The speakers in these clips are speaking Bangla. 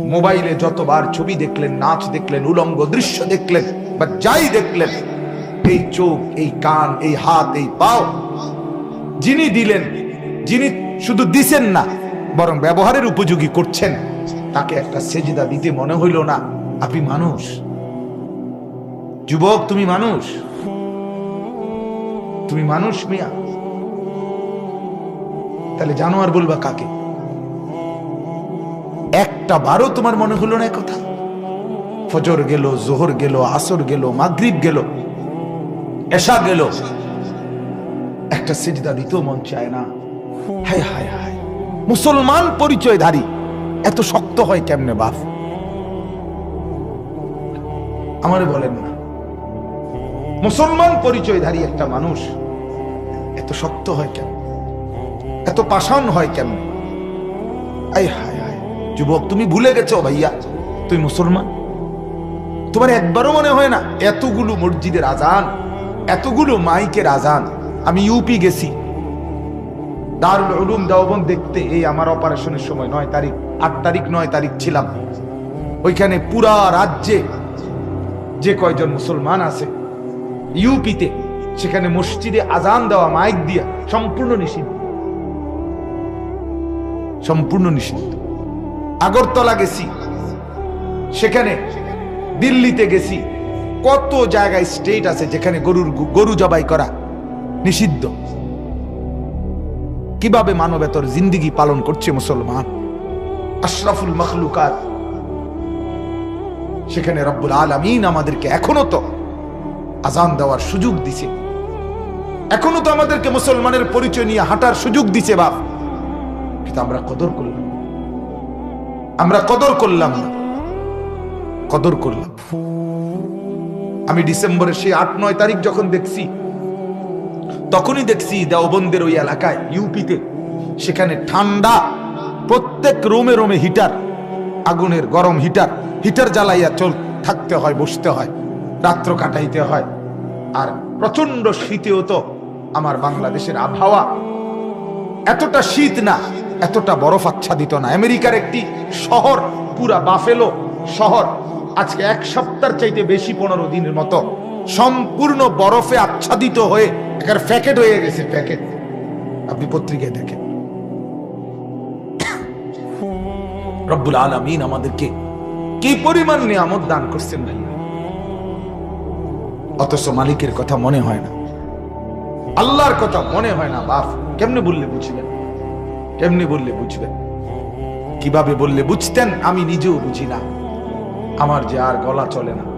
মোবাইলে যতবার ছবি দেখলেন, নাচ দেখলেন, উলঙ্গ দৃশ্য দেখলেন, বা যাই দেখলেন, এই চোখ, এই কান, এই হাত, এই পাও যিনি দিলেন, যিনি শুধু দিছেন না, বরং ব্যবহারের উপযোগী করছেন, তাকে একটা সেজদা দিতে মনে হইল না। আপনি মানুষ? যুবক, তুমি মানুষ? তুমি মানুষ মিয়া? তাহলে জানোয়ার বলবা কাকে? একটা বারও তোমার মনে হলো না কথা ফজর গেল, জোহর গেল, আসর গেল, মাগরিব গেল এসা গেল। একটা সিজদা দিতেও মন চায় না। হায় হায় হায়। মুসলমান পরিচয়ধারী, এত শক্ত হয় কেমনে বাপ? আমারে বলেন না। মুসলমান পরিচয়ধারী একটা মানুষ, এত শক্ত হয় কেন এত পাষাণ হয় কেন হায় হায়। যুবক তুমি ভুলে গেছো ভাইয়া। তুই মুসলমান? তোমার একবারও মনে হয় না এতগুলো মসজিদের আজান এতগুলো মাইকের আজান আমি ইউপি গেছি। দারুল উলুম দেওবন দেখতে এই আমার অপারেশনের সময় নয় তারিখ আট তারিখ নয় তারিখ ছিলাম। ওইখানে পুরা রাজ্যে যে কয়জন মুসলমান আছে ইউপিতে সেখানে মসজিদে আজান দেওয়া মাইক দিয়া সম্পূর্ণ নিষিদ্ধ। সম্পূর্ণ নিষিদ্ধ। আগরতলা গেছি। সেখানে দিল্লিতে গেছি। কত জায়গায় স্টেট আছে যেখানে গরুর গরু জবাই করা নিষিদ্ধ? কীভাবে মানবেতর জিন্দিগি পালন করছে মুসলমান? আশরাফুল মখলুকাত। সেখানে রব্বুল আলমিন আমাদেরকে এখনও তো আজান দেওয়ার সুযোগ দিছে। এখনও তো আমাদেরকে মুসলমানের পরিচয় নিয়ে হাঁটার সুযোগ দিছে বাপ। কিন্তু আমরা কদর করলাম। আমরা কদর করলাম না। কদর করলাম। আমি ডিসেম্বরের সেই আট, নয় তারিখ যখন দেখছি, তখনই দেখছি দেওবন্দের ওই এলাকায়, ইউপিতে, সেখানে ঠান্ডা, প্রত্যেক রোমে রোমে হিটার, আগুনের গরম হিটার হিটার জ্বালাইয়া চল, থাকতে হয়, বসতে হয়, রাত্র কাটাইতে হয়। আর প্রচণ্ড শীতেও তো আমার বাংলাদেশের আবহাওয়া এতটা শীত না। এতটা বরফ আচ্ছাদিত না। আমেরিকার একটি শহর, পুরা বাফেলো শহর, আজকে এক সপ্তাহ চাইতে বেশি পনেরো দিনের মতো সম্পূর্ণ বরফে আচ্ছাদিত হয়ে একার প্যাকেট হয়ে গেছে, প্যাকেট। আপনি পত্রিকায় দেখেন। রব্বুল আলমিন আমাদেরকে কি পরিমাণ নিয়ামত দান করছেন ভাই। অথচ মালিকের কথা মনে হয় না। আল্লাহর কথা মনে হয় না, বাপ। কেমনে বললে বুঝবেন? কেমনে বললে বুঝবেন কীভাবে বললে বুঝতেন, আমি নিজেও বুঝি না। আমার যে আর গলা চলে না।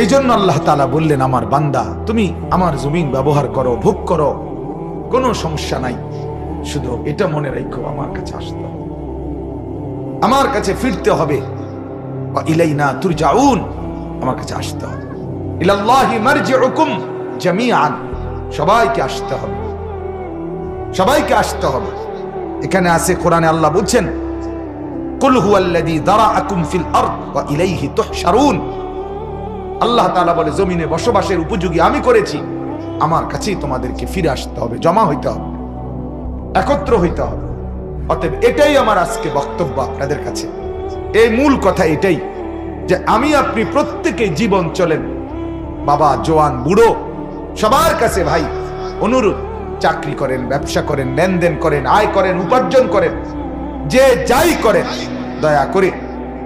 এই জন্য আল্লাহ তালা বললেন, আমার বান্দা, তুমি আমার জমিন ব্যবহার করো, ভোগ করো। কোনো সমস্যা নাই। শুধু এটা মনে রাখো, আমার কাছে আসতে হবে। আমার কাছে ফিরতে হবে। ইলাইনা তুর যাউন আমার কাছে আসতে হবে। ইলাল্লাহি মারজিউকুম জামিআন। সবাইকে আসতে হবে। সবাইকে আসতে হবে। এখানে আছে কোরআনে আল্লাহ বলছেন আল্লাহ বলে, জমিনে বসবাসের উপযোগী আমি করেছি, আমার কাছেই তোমাদেরকে ফিরে আসতে হবে, জমা হইতে হবে, একত্র হইতে হবে। অতএব এটাই আমার আজকে বক্তব্য আপনাদের কাছে। এই মূল কথা এটাই, যে আমি আপনি প্রত্যেকে জীবন চলেন। বাবা, জোয়ান, বুড়ো, সবার কাছে ভাই, অনুরোধ চাকরি করেন, ব্যবসা করেন, লেনদেন করেন, আয় করেন, উপার্জন করেন, যে যাই করেন, দয়া করে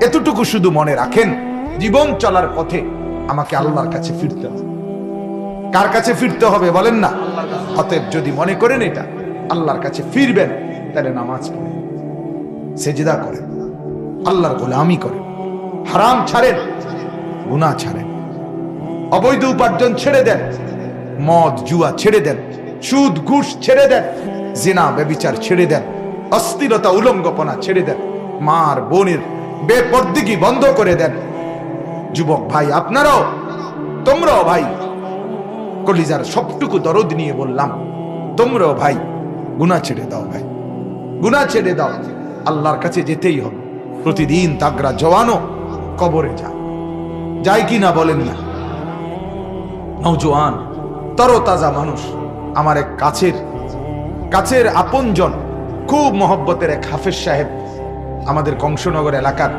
এতটুকু শুধু মনে রাখেন, জীবন চলার পথে আমাকে আল্লাহর কাছে ফিরতে হবে। কার কাছে ফিরতে হবে বলেন না? অতএব যদি মনে করেন এটা, আল্লাহর কাছে ফিরবেন, তাহলে নামাজ পড়েন, সেজদা করেন, আল্লাহর গোলামি করেন, হারাম ছাড়েন, গুনাহ ছাড়েন, অবৈধ উপার্জন ছেড়ে দেন, মদ, জুয়া ছেড়ে দেন সুদ ঘুষ ছেড়ে দেন, জিনা বেবিচার ছেড়ে দেন, অস্থিরতা উলঙ্গপনা ছেড়ে দেন, মার, বোনের বেপর্দিগি বন্ধ করে দেন। যুবক ভাই, আপনারাও, তোমরাও ভাই, কলিজার সবটুকু দরদ নিয়ে বললাম, তোমরাও ভাই, গুনাহ ছেড়ে দাও ভাই, গুনাহ ছেড়ে দাও। আল্লাহর কাছে যেতেই হবে। প্রতিদিন তাগরা জওয়ানো কবরে যা যায় কি না বলেন না? নৌজওয়ান তরতাজা মানুষ। আমার এক কাছের কাছের আপনজন, খুব মহব্বতের এক হাফেজ সাহেব আমাদের কংসনগর এলাকার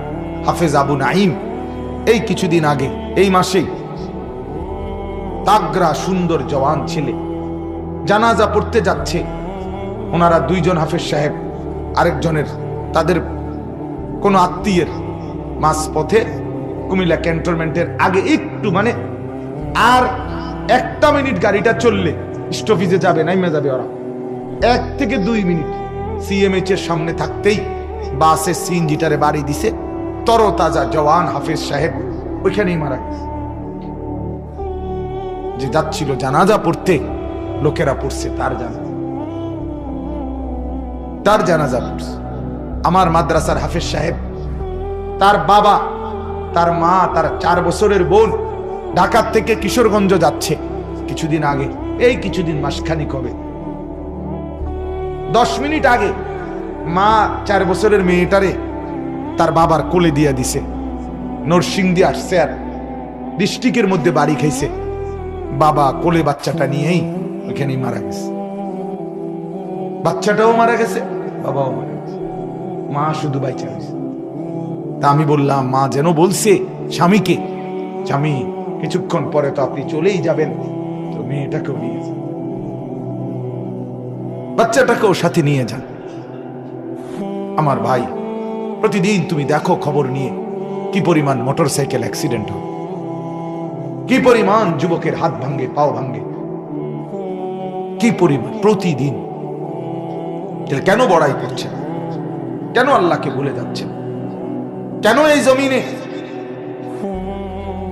হাফেজ আবু নাইম এই কিছুদিন আগে, এই মাসেই তাগরা সুন্দর জওয়ান ছেলে জানাজা পড়তে যাচ্ছে। ওনারা দুইজন হাফেজ সাহেব, আরেকজনের তাদের কোনো আত্মীয়ের মাস পথে কুমিল্লা ক্যান্টনমেন্টের আগে একটু মানে আর একটা মিনিট গাড়িটা চললে স্টপিজে যাবে, নাইমে যাবে ওরা। এক থেকে দুই মিনিট সিএমএইচ এর সামনে থাকতেই বাসে সিএনজিটারে বাড়ি দিছে তরতাজা জওয়ান হাফেজ সাহেব, ওইখানেই মারা গেছে। যে যাচ্ছিল জানাজা পড়তে, লোকেরা পড়ছে তার জানাজা। তার জানাজা পড়ছে। আমার মাদ্রাসার হাফেজ সাহেব, তার বাবা, তার মা, তার চার বছরের বোন ঢাকার থেকে কিশোরগঞ্জ যাচ্ছে কিছুদিন আগে। এই কিছুদিন মাসখানিক হবে। দশ মিনিট আগে মা চার বছরের মেয়েটারে তার বাবার কোলে দিয়া দিছে। নরসিংদী আসছে আর ডিস্ট্রিক্টের মধ্যে বাড়ি খাইছে। বাবা কোলে বাচ্চাটা নিয়েই ওইখানেই মারা গেছে। বাচ্চাটাও মারা গেছে, বাবাও মারা গেছে। মা শুধু বাইচা গেছে তা আমি বললাম, মা যেন বলছে স্বামীকে। স্বামী, কিছুক্ষণ পরে তো আপনি চলেই যাবেন। মেয়েটাকেও নিয়ে যান বাচ্চাটাকেও সাথে নিয়ে যান আমার ভাই, প্রতিদিন তুমি দেখো খবর নিয়ে কি পরিমাণ মোটরসাইকেল অ্যাক্সিডেন্ট হয়। কি পরিমাণ যুবকের হাত ভাঙ্গে পাও ভাঙ্গে কি পরিমাণ প্রতিদিন। কেন বড়াই করছে কেন আল্লাহকে ভুলে যাচ্ছে কেন এই জমিনে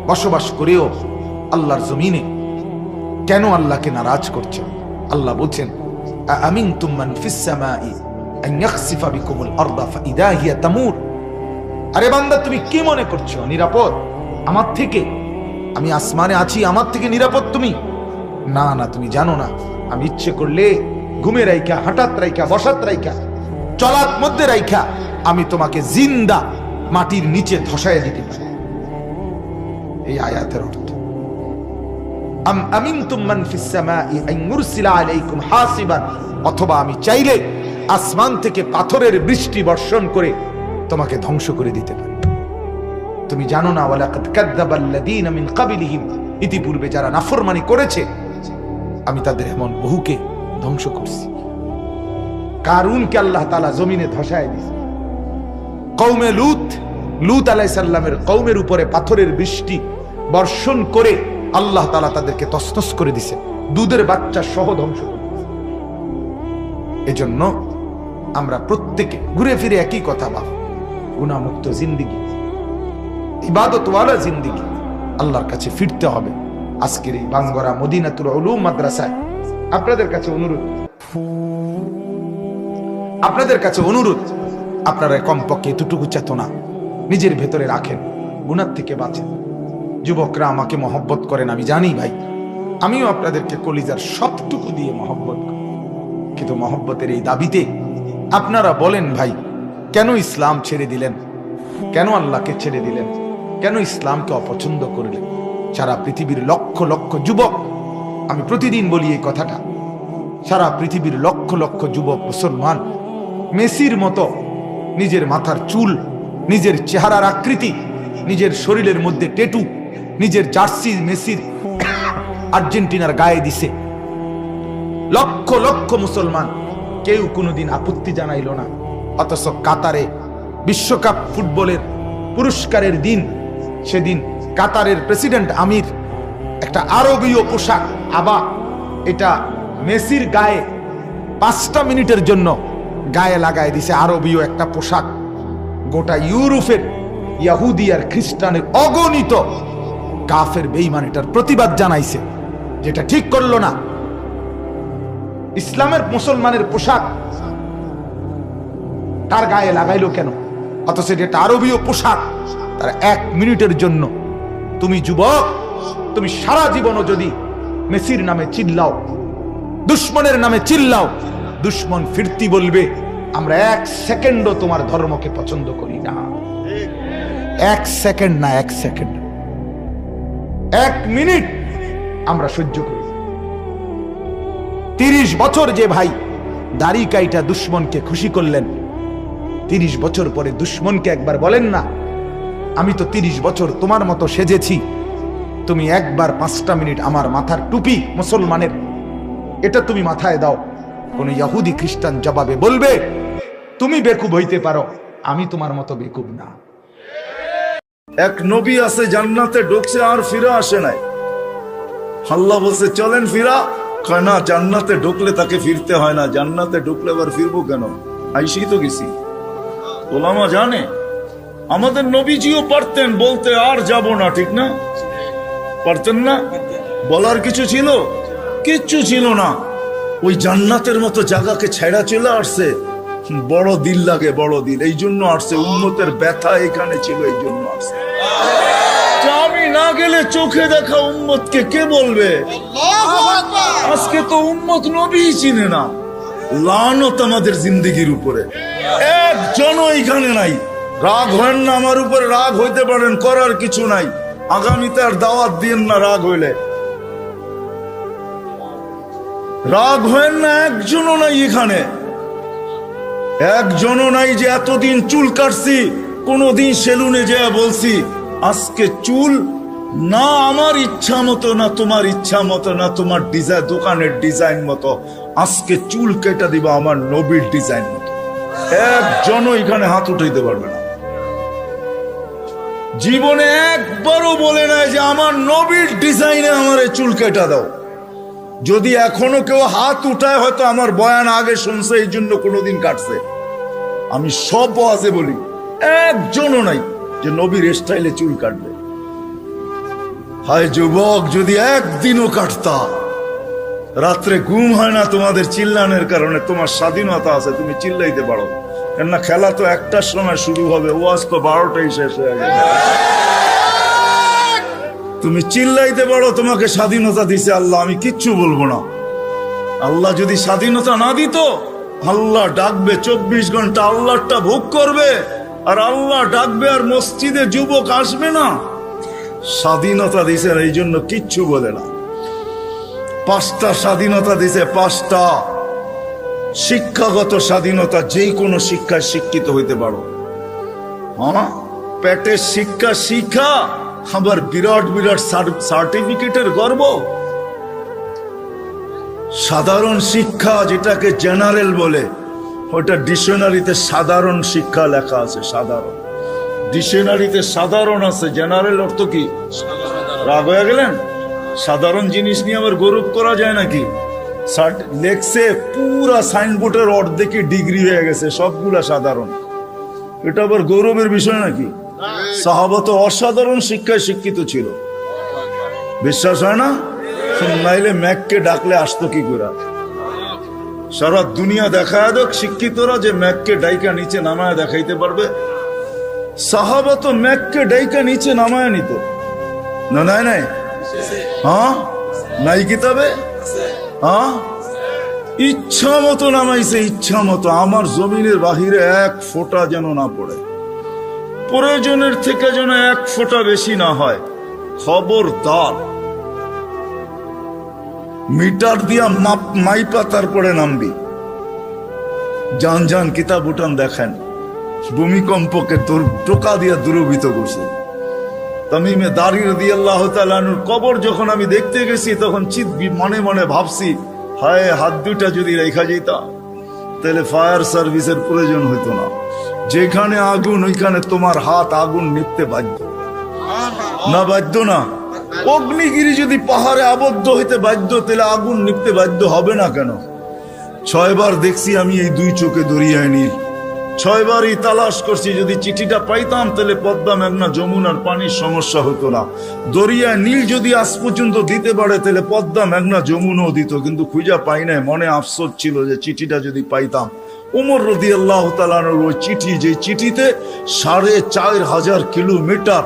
বসবাস করেও আল্লাহর জমিনে কেন আল্লাহকে নারাজ করছে আল্লাহ বলছেন আমিন তুমান ফিসামাই ইয়াখসিফা বিকুমুল আরদা ফাইদা হিয়া তামুর। আরে বান্দা, তুমি কি মনে করছ? নিরাপদ? আমার থেকে? আমি আসমানে আছি, আমার থেকে নিরাপদ তুমি? না না, তুমি জানো না। আমি ইচ্ছে করলে ঘুমে রাইখা, হঠাৎ রাইখা, বসাত রাইখা চলাত মধ্যে রাইখা, আমি তোমাকে জিন্দা মাটির নিচে ধসায় দিতে পারি। এই আয়াতের অর্থ অথবা আমি চাইলে আসমান থেকে পাথরের বৃষ্টি বর্ষণ করে তোমাকে ধ্বংস করে দিতে পারি। তুমি জানো না ইতিপূর্বে যারা নাফরমানি করেছে, আমি তাদের এমন বহুকে ধ্বংস করছি। কারুনকে আল্লাহ তাআলা জমিনে ধসায় দিয়েছে। কৌমে লুত লুত আলাইসাল্লামের কৌমের উপরে পাথরের বৃষ্টি বর্ষণ করে আল্লাহ তালা তাদেরকে তসনস করে দিছে। দুধের বাচ্চা সহ ধ্বংস করে এজন্য আমরা প্রত্যেকে ঘুরে ফিরে একই কথা ভাব। গুণামুক্ত জিন্দিগি। ইবাদতওয়ালা জিন্দিগি। আল্লাহর কাছে ফিরতে হবে। আজকের এই বাঙ্গরা মদিনাতুল উলুম মাদ্রাসায় আপনাদের কাছে অনুরোধ। আপনাদের কাছে অনুরোধ, আপনারা কমপক্ষে এতটুকু চেতনা নিজের ভেতরে রাখেন গুণার থেকে বাঁচেন। যুবকরা আমাকে মহব্বত করেন, আমি জানি ভাই। আমিও আপনাদেরকে কলিজার সবটুকু দিয়ে মহব্বত করি। কিন্তু মহব্বতের এই দাবিতে আপনারা বলেন ভাই, কেন ইসলাম ছেড়ে দিলেন? কেন আল্লাহকে ছেড়ে দিলেন? কেন ইসলামকে অপছন্দ করলেন? সারা পৃথিবীর লক্ষ লক্ষ যুবক, আমি প্রতিদিন বলি এই কথাটা, সারা পৃথিবীর লক্ষ লক্ষ যুবক, মুসলমান, মেসির মতো নিজের মাথার চুল, নিজের চেহারার আকৃতি, নিজের শরীরের মধ্যে টেটু নিজের জার্সি মেসির আর্জেন্টিনার গায়ে দিছে। লক্ষ লক্ষ মুসলমান কেউ কোনোদিন আপত্তি জানাইল না। অথচ কাতারে বিশ্বকাপ ফুটবলের পুরস্কারের দিন, সেদিন কাতারের প্রেসিডেন্ট আমির একটা আরবীয় পোশাক, আবা, এটা মেসির গায়ে পাঁচটা মিনিটের জন্য গায়ে লাগায় দিছে আরবীয় একটা পোশাক। গোটা ইউরোপের ইয়াহুদি আর খ্রিস্টানের অগণিত কাফের বেইমান এটার প্রতিবাদ জানাইছে, যেটা ঠিক করল না। ইসলামের মুসলমানের পোশাক তার গায়ে লাগাইলো কেন? অথচ যেটা আরবীয় পোশাক, তার এক মিনিটের জন্য। তুমি যুবক, তুমি সারা জীবনও যদি মেসির নামে চিল্লাও, দুশ্মনের নামে চিল্লাও, দুশ্মন ফিরতি বলবে, আমরা এক সেকেন্ডও তোমার ধর্মকে পছন্দ করি না। এক সেকেন্ড না, এক সেকেন্ড। এক মিনিট আমরা সহ্য করি। তিরিশ বছর যে ভাই দাড়ি কাইটা দুশ্মনকে খুশি করলেন, তিরিশ বছর পরে দুশ্মনকে একবার বলেন না, আমি তো তিরিশ বছর তোমার মতো সেজেছি, তুমি একবার পাঁচটা মিনিট আমার মাথার টুপি মুসলমানের, এটা তুমি মাথায় দাও। কোন ইয়াহুদি খ্রিস্টান জবাবে বলবে, তুমি বেকুব হইতে পারো, আমি তোমার মতো বেকুব না। এক নবী আছে জান্নাতে ঢুকছে আর ফিরে আসে নাই। আল্লাহ বলছে, চলেন ফিরা। না, জান্নাতে ঢুকলে তাকে ফিরতে হয় না। জান্নাতে ঢুকলে আবার ফিরবো কেন? আইসি তো গেছি। ওলামা জানে, আমাদের নবীজিও পারতেন বলতে, আর যাব না, ঠিক না? পারতেন না? বলার কিছু ছিল? কিচ্ছু ছিল না। ওই জান্নাতের মতো জায়গাকে ছেড়া চলে আসছে। বড় দিল লাগে, বড় দিল। এই জন্য আসছে উন্নতের ব্যথা এখানে ছিল এই জন্য আসছে। আমি না গেলে চোখে দেখা উম্মতকে কে বলবে? আজকে তো উম্মত নবী চিনে না। লানত আমাদের জিন্দগির উপরে। একজনও এখানে নাই। রাগ হয় না আমার উপরে রাগ হইতে পারেন করার কিছু নাই। আগামীতে আর দাওয়াত দিন না রাগ হইলে। রাগ হয় না একজনও নাই এখানে। একজনও নাই যে এতদিন চুল কাটছি কোনদিন সেলুনে যে বলছি আজকে চুল না আমার ইচ্ছা মতো, না তোমার ইচ্ছা মতো, না তোমার ডিজাইন দোকানের ডিজাইন মতো। আজকে চুল কেটে দিবা আমার নবীর ডিজাইন মতো। একজনও এখানে হাত উঠাইতে পারবে না। জীবনে একবারও বলে নাই যে আমার নবীর ডিজাইনে আমার চুল কেটে দাও। যদি এখনও কেউ হাত উঠায়, হয়তো আমার বয়ান আগে শুনছে এই জন্য কোনোদিন কাটছে। আমি সব আছে বলি, একজনও নাই। যে নবীর স্টাইলে চুল কাটবে। হায় যুবক, যদি একদিনও কাটতা, রাত্রে ঘুম হয় না তোমাদের চিল্লানের কারণে, তোমার স্বাধীনতা আছে, তুমি চিল্লাইতে পারো। কেননা খেলা তো একটার সময় শুরু হবে, ওয়াজ তো বারোটাই শেষ হয়ে গেছে তুমি চিল্লাইতে পারো, তোমাকে স্বাধীনতা দিছে আল্লাহ, আমি কিচ্ছু বলব না। আল্লাহ যদি স্বাধীনতা না দিত, আল্লাহ ডাকবে, চব্বিশ ঘণ্টা আল্লাহটা ভোগ করবে। আর আল্লাহ ডাকবে আর মসজিদে যুবক আসবে না। স্বাধীনতা দিছেন এই জন্য কিচ্ছু বলে না। পাঁচটা স্বাধীনতা দিছে, পাঁচটা। শিক্ষাগত স্বাধীনতা যে কোনো শিক্ষায় শিক্ষিত হইতে পারো। হ্যাঁ? পেটের শিক্ষা শিক্ষা আবার বিরাট বিরাট সার্টিফিকেটের গর্ব। সাধারণ শিক্ষা যেটাকে জেনারেল বলে ওটা ডিকশনারিতে সাধারণ শিক্ষা লেখা আছে, সাধারণ। ডিকশনারিতে সাধারণ আছে, জেনারেল অর্থ কি? রাগ হয়ে গেলেন? সাধারণ জিনিস নিয়ে আবার গৌরব করা যায় নাকি? লেখছে পুরা সাইনবোর্ডের অর্ধেকই ডিগ্রি হয়ে গেছে, সবগুলা সাধারণ। এটা আবার গৌরবের বিষয় নাকি? সাহাবত অসাধারণ শিক্ষায় শিক্ষিত ছিল। বিশ্বাস হয় না? নাইলে ম্যাককে ডাকলে আসতো কি করে? সারা দুনিয়া দেখায় দেখ শিক্ষিতরা যে ম্যাককে ডাইকা নিচে নামায় দেখাইতে পারবে। সাহাবা তো ম্যাককে ডাইকা নিচে নামায় নিত। না, নাই নাই? হ্যাঁ? নাই কিতাবে? হ্যাঁ? ইচ্ছা মতো নামাইছে, ইচ্ছা মতো। আমার জমিনের বাহিরে এক ফোঁটা যেন না পড়ে। প্রয়োজনের থেকে যেন এক ফোঁটা বেশি না হয়। খবরদার। মিটার দিয়া মাপ মাইপা তারপরে নামবি। যান যান কিতাব উঠান দেখেন, ভূমিকম্পকে টোকা দিয়া দূরভূত করছে। তামিমে দাঁড়িয়ে দিয়ে আল্লাহ তালুর কবর যখন আমি দেখতে গেছি, তখন চিত মনে মনে ভাবছি, হায়, হাত দুইটা যদি রেখা যেতাম তাহলে ফায়ার সার্ভিসের প্রয়োজন হইতো না। যেখানে আগুন, ওইখানে তোমার হাত আগুন নিপতে বাধ্য। না বাধ্য না। অগ্নিগিরি যদি পাহাড়ে আবদ্ধ হইতে বাধ্য, তাহলে আগুন নিপতে বাধ্য হবে না কেন? ছয়বার দেখছি আমি এই দুই চোখে দরিয়ায় নীল। ছয়বারই তালাশ করছি, যদি চিঠিটা পাইতাম, তাহলে পদ্মা মেঘনা যমুনার পানির সমস্যা হতো না। দরিয়ায় নীল যদি আজ পর্যন্ত দিতে পারে, তাহলে পদ্মা মেঘনা যমুনও দিত, কিন্তু খুঁজা পাই নাই। মনে আফসোস ছিল যে চিঠিটা যদি পাইতাম। উমর রদি আল্লাহ তালানোর ওই চিঠি, যে চিঠিতে সাড়ে চার হাজার কিলোমিটার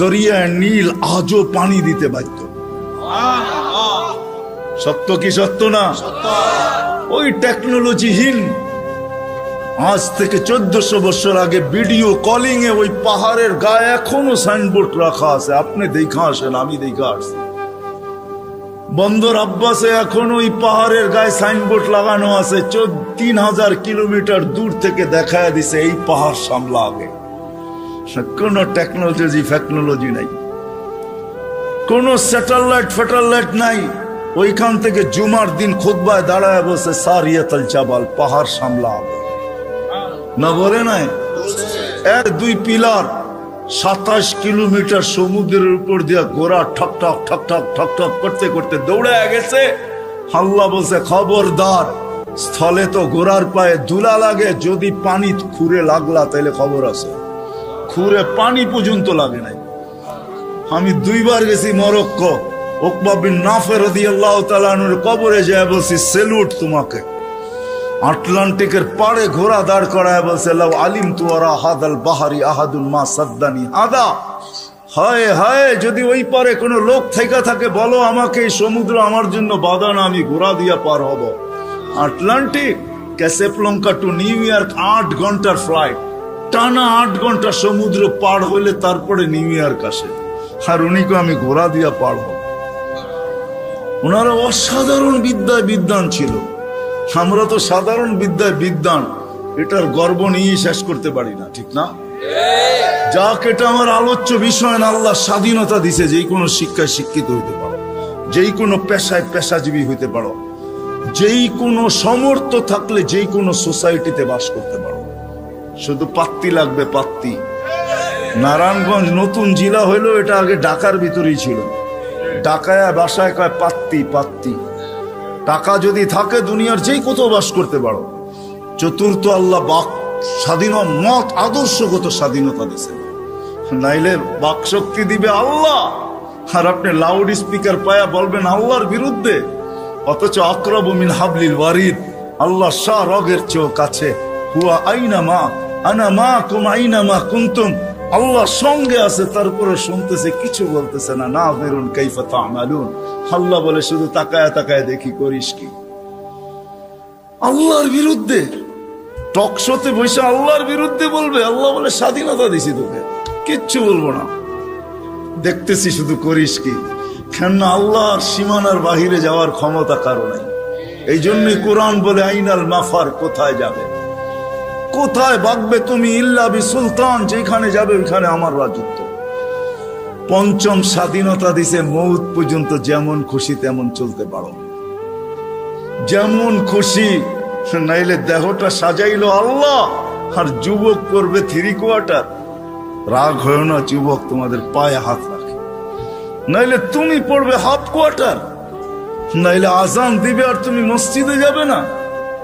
দরিয়ায় নীল আজও পানি দিতে বাধ্য। সত্য কি সত্য না? ওই টেকনোলজিহীন আজ থেকে চোদ্দশো বছর আগে ভিডিও কলিং এ ওই পাহাড়ের গায়ে এখনও সাইনবোর্ড রাখা আছে। আপনি দেখা আসেন, আমি দেখা আসছি। বন্দর আব্বাসে এখন ওই পাহাড়ের গায়ে সাইনবোর্ড লাগানো আছে। তিন হাজার কিলোমিটার দূর থেকে দেখায় দিছে, এই পাহাড় সামলা আগে। কোনো টেকনোলজি ফেকনোলজি নাই। কোনো স্যাটেলাইট ফ্যাটেলাইট নাই। ওইখান থেকে জুমার দিন খুতবায় দাঁড়ায় বসে সারিয়াতল চাবাল পাহাড় সামলা না বলে নাই? এক, দুই পিলার সাতাশ কিলোমিটার সমুদ্রের উপর দিয়া গোড়া ঠক ঠক ঠক ঠক ঠক ঠক করতে করতে দৌড়ে গেছে। হাল্লা বলছে, খবরদার, স্থলে তো গোড়ার পায়ে দুলা লাগে, যদি পানি খুঁড়ে লাগলা তাহলে খবর আছে। খুঁড়ে পানি পর্যন্ত লাগে নাই। আমি দুইবার গেছি মরক্কো। কবরে যায় সেলুট তোমাকে। আটলান্টিকের পাড়ে দাঁড় করায় লাউ আলিম বাহারি আহাদুল মা আদা যদি ওই পারে কোনো লোক থেকে থাকে, বলো আমাকে, এই সমুদ্র আমার জন্য বাধা না, আমি ঘোড়া দিয়া পার হব। Atlantic, Casablanca to New York, আট ঘণ্টার ফ্লাইট। টানা আট ঘণ্টা সমুদ্র পার হইলে তারপরে নিউ ইয়র্ক আসে। আর উনিকে আমি ঘোড়া দিয়া পার হব। ওনারা অসাধারণ বিদ্যায় বিদ্যান ছিল। আমরা তো সাধারণ বিদ্যায় বিদ্যান, এটার গর্ব নিয়ে শেষ করতে পারি না, ঠিক না? যাক, এটা আমার আলোচ্য বিষয় না, আল্লাহ স্বাধীনতা দিছে যেই কোনো শিক্ষায় শিক্ষিত হইতে পারো যেই কোনো পেশায় পেশাজীবী হইতে পারো যেই কোনো সমর্থ থাকলে যেই কোনো সোসাইটিতে বাস করতে পারো। শুধু পাত্তি লাগবে, পাত্তি। নারায়ণগঞ্জ নতুন জেলা হইল এটা আগে ঢাকার ভিতরেই ছিল। ঢাকায় বাসায় কয় পাত্তি পাত্তি। টাকা যদি থাকে দুনিয়ার যেই কোথাও বাস করতে পারো। চতুর্থ আল্লাহ বাক স্বাধীন মত, আদর্শগত স্বাধীনতা দিছে নাইলে বাক শক্তি দিবে আল্লাহ। আর আপনি লাউড স্পিকার পায়া বলবেন আল্লাহর বিরুদ্ধে। অথচ আক্রব মিন হাবলিল ওয়ারিদ, আল্লাহ শাহ রগের চেয়েও কাছে। হুয়া আইনা মা আনা মা কুম, আইনা মা কুন্তুম। আল্লাহ সঙ্গে আছে, তারপরে শুনতেছে, কিছু বলতেছে না। না বেরুন কাইফা তামালুন। আল্লাহ বলে, শুধু তাকায় তাকায় দেখি, করিস কি? আল্লাহর বিরুদ্ধে। টকশোতে বসে আল্লাহর বিরুদ্ধে বলবে, আল্লাহ বলে, স্বাধীনতা দিছি তোকে, কিচ্ছু বলব না। দেখতেছি শুধু করিস কি? কেননা আল্লাহর সীমানার বাহিরে যাওয়ার ক্ষমতা কারও নাই। এই জন্যই কোরআন বলে, আইনাল মাফার কোথায় যাবে? কোথায় বাগবে তুমি ইল্লা বি সুলতান যেখানে যাবে ওইখানে আমার রাজত্ব। পঞ্চম স্বাধীনতা দিছে মৌত পর্যন্ত যেমন খুশি তেমন চলতে পারো। যেমন খুশি, নাইলে দেহটা সাজাইলো আল্লাহ, আর যুবক করবে থ্রি কোয়ার্টার। রাগ হয় না যুবক তোমাদের পায়ে হাত রাখে। নাইলে তুমি পড়বে হাফ কোয়ার্টার। নাইলে আজান দিবে আর তুমি মসজিদে যাবে না।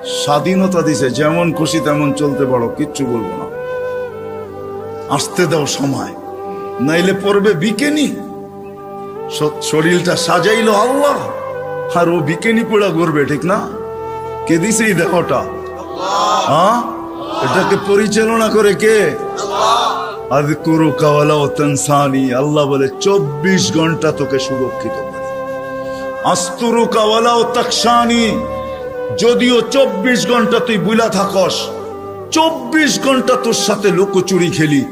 স্বাধীনতা দিছে, যেমন খুশি তেমন চলতে পারো, কিচ্ছু বলব না। আসতে দাও সময়, নাইলে পড়বে বিকেনি। শরীরটা সাজাইলো আল্লাহ, আর ও বিকেনি পোড়া করবে, ঠিক না? কে দিছে এই দেহটা? হ্যাঁ? এটাকে পরিচালনা করে কে? আদকুরু কাওয়ালা ও তনসানি, আল্লাহ বলে, চব্বিশ ঘণ্টা তোকে সুরক্ষিত করি। আস্তুরু কাওয়ালা ও তাকসানি যদিও চব্বিশ ঘণ্টা তুই বুলা থাকস, চব্বিশ ঘণ্টা তোর সাথে লুকোচুরি খেলি,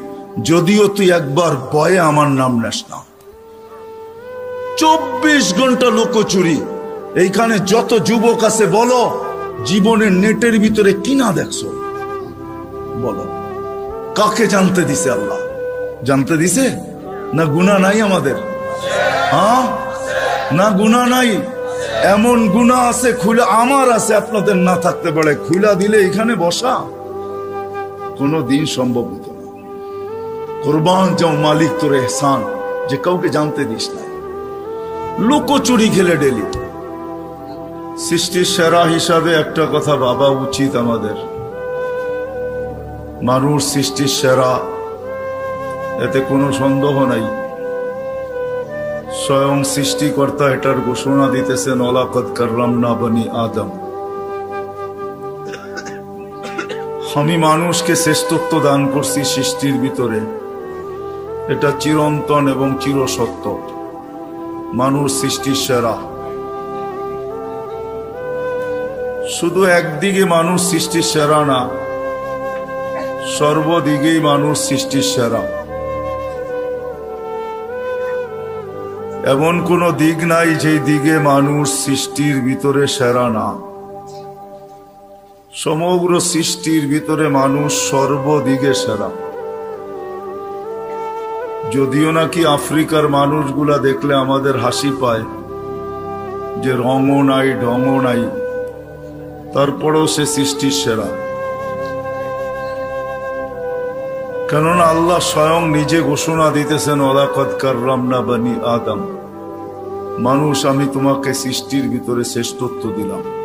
যদিও তুই একবার বয়ে আমার নাম নেস না। চব্বিশ ঘণ্টা লুকোচুরি, এইখানে যত যুবক আছে বলো, জীবনের নেটের ভিতরে কিনা দেখছ? বলো, কাকে জানতে দিছে আল্লাহ? জানতে দিছে? না গুণা নাই আমাদের? হ্যাঁ? না গুণা নাই? এমন গুণা আছে, খুলে আমার আছে, আপনাদের না থাকতে পারে। খুলা দিলে এখানে বসা কোনো দিন সম্ভব হতো না। কোরবান যাও মালিক তোর এহসান, যে কাউকে জানতে দিস না। লুকোচুরি খেলে ডেলি। সৃষ্টির সেরা হিসাবে একটা কথা ভাবা উচিত আমাদের। মানুষ সৃষ্টির সেরা, এতে কোনো সন্দেহ নাই। স্বয়ং সৃষ্টিকর্তা এটার ঘোষণা দিতেছেন ওলাকত করলাম না বনি আদম। আমি মানুষকে শ্রেষ্ঠত্ব দান করছি সৃষ্টির ভিতরে। এটা চিরন্তন এবং চিরসত্য। মানুষ সৃষ্টির সেরা। শুধু একদিকে মানুষ সৃষ্টির সেরা না, সর্বদিকেই মানুষ সৃষ্টির সেরা। এমন কোনো দিক নাই যেই দিকে মানুষ সৃষ্টির ভিতরে সেরা না। সমগ্র সৃষ্টির ভিতরে মানুষ সর্বদিকে সেরা। যদিও নাকি আফ্রিকার মানুষগুলা দেখলে আমাদের হাসি পায় যে রঙও নাই, ঢঙও নাই, তারপরেও সে সৃষ্টির সেরা। কেননা আল্লাহ স্বয়ং নিজে ঘোষণা দিতেছেন ওলাকত রামনা বানি আদম। মানুষ, আমি তোমাকে সৃষ্টির ভিতরে শ্রেষ্ঠত্ব দিলাম।